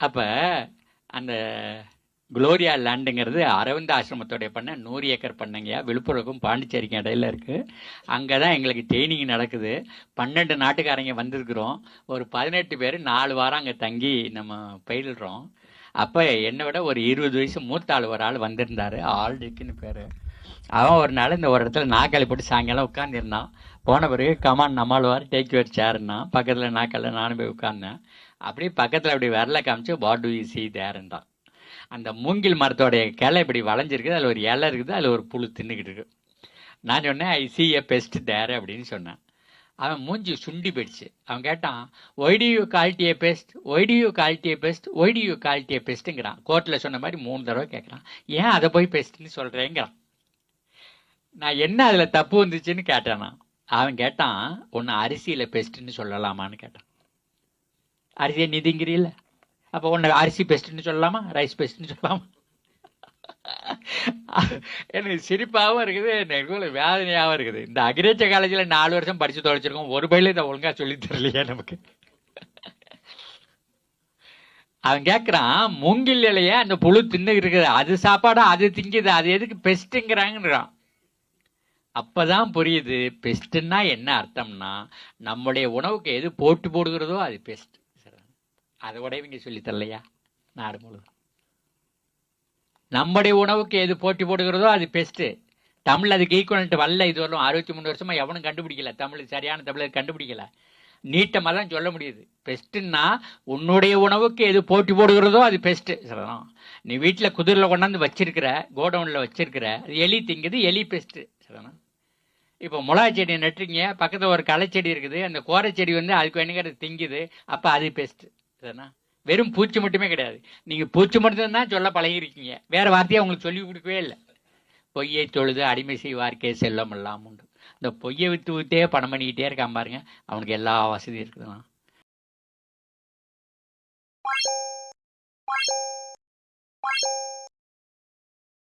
அப்போ அந்த குளோரியா லேண்டுங்கிறது அரவிந்த் ஆசிரமத்துடைய பண்ண நூறு ஏக்கர் பண்ணைங்கய்யா. விழுப்புரக்கும் பாண்டிச்சேரிக்கும் இடையில இருக்குது அங்கே தான் எங்களுக்கு ட்ரைனிங் நடக்குது. பன்னெண்டு நாட்டுக்காரங்க வந்திருக்கிறோம். ஒரு பதினெட்டு பேர் நாலு வாரம் அங்கே தங்கி நம்ம பயில்றோம் அப்போ என்னை விட ஒரு இருபது வயசு மூத்த ஆள் ஒரு ஆள் வந்திருந்தார். ஆல்டிக்குன்னு பேர். அவன் ஒரு நாள் இந்த ஒரு இடத்துல நாக்காளி போட்டு சாயங்காலம் உட்காந்துருந்தான் போன பிறகு கமான் நம்மளுவார் டேக் யுவர் சேர்ன்னா பக்கத்தில் நாக்காளில் நானும் போய் உட்கார்ந்தேன். அப்படியே பக்கத்தில் அப்படி விரல காமிச்சு வாட் டு யூ சி தேர்ன்றான் அந்த மூங்கில் மரத்தோடைய கிளை இப்படி வளைஞ்சிருக்குது அதில் ஒரு இலை இருக்குது அதில் ஒரு புழு தின்னுக்கிட்டு இருக்கு. நான் சொன்னேன் ஐ சி ஏ பெஸ்ட் தேர் அப்படின்னு சொன்னேன். அவன் மூஞ்சி சுண்டி போயிடுச்சு. அவன் கேட்டான் why did you call the pest why did you pest why did you call the பெஸ்ட்டுங்கிறான் கோர்ட்டில் சொன்ன மாதிரி மூணு தடவை கேட்குறான். ஏன் அதை போய் பெஸ்ட்னு சொல்கிறேங்கிறான் நான் என்ன அதில் தப்பு வந்துச்சுன்னு கேட்டேன்? நான் அவன் கேட்டான் ஒன்று அரிசியில் பெஸ்ட்டுன்னு சொல்லலாமான்னு கேட்டான். அரிசியை நிதிங்கிறீல்ல அப்போ ஒன்று அரிசி பெஸ்ட்னு சொல்லலாமா ரைஸ் பெஸ்ட்னு சொல்லலாமா எனக்கு சிரிப்பாகவும் இருக்குது எனக்கு வேதனையாகவும் இருக்குது இந்த அக்ரிகல்ச்சர் காலேஜில் நாலு வருஷம் படித்து தொலைச்சிருக்கோம் ஒரு பயில இதை ஒழுங்காக சொல்லி தரலையே நமக்கு அவன் கேட்குறான் மூங்கில் இலைய அந்த புழு தின்னு இருக்குது அது சாப்பாடா அது திங்குது அது எதுக்கு பெஸ்ட்டுங்கிறாங்கன்றான் அப்பதான் புரியுது பெஸ்ட்டுன்னா என்ன அர்த்தம்னா நம்முடைய உணவுக்கு எது போட்டு போடுகிறதோ அது பெஸ்ட் அதை கூட இவங்க சொல்லித்தரலையா நாடு முழுதும். நம்முடைய உணவுக்கு எது போட்டி போடுகிறதோ அது பெஸ்ட்டு தமிழ் அதுக்கு ஈக்குவல்ட்டு வரல இது வரலும் அறுபத்தி மூணு வருஷமா எவனும் கண்டுபிடிக்கல. தமிழ் சரியான தமிழர் கண்டுபிடிக்கல. நீட்டமாக தான் சொல்ல முடியுது. பெஸ்ட்டுன்னா உன்னுடைய உணவுக்கு எது போட்டி போடுகிறதோ அது பெஸ்ட்டு சொல்லலாம் நீ வீட்டில் குதிரில் கொண்டாந்து வச்சிருக்கிற கோடவுனில் வச்சிருக்கிற அது எலி திங்குது எலி பெஸ்ட்டு சொல்லலாம் இப்போ மிளகா செடி நட்டுறீங்க பக்கத்தில் ஒரு களைச்செடி இருக்குது. அந்த கோரை செடி வந்து அதுக்கு வேணுங்கிறது திங்குது. அப்போ அது பெஸ்ட்டு சரிண்ணா வெறும் பூச்சி மட்டுமே கிடையாது. நீங்கள் பூச்சி மட்டும் தான் சொல்ல பழகிருக்கீங்க. வேற வார்த்தையை உங்களுக்கு சொல்லி கொடுக்கவே இல்லை. பொய்யை தொழுது அடிமை செய்வார்க்கே செல்லம் இல்லாமல் உண்டு. இந்த பொய்யை வித்து விட்டே பணம் பண்ணிக்கிட்டே இருக்கான் பாருங்க. அவனுக்கு எல்லா வசதியும் இருக்குதுண்ணா.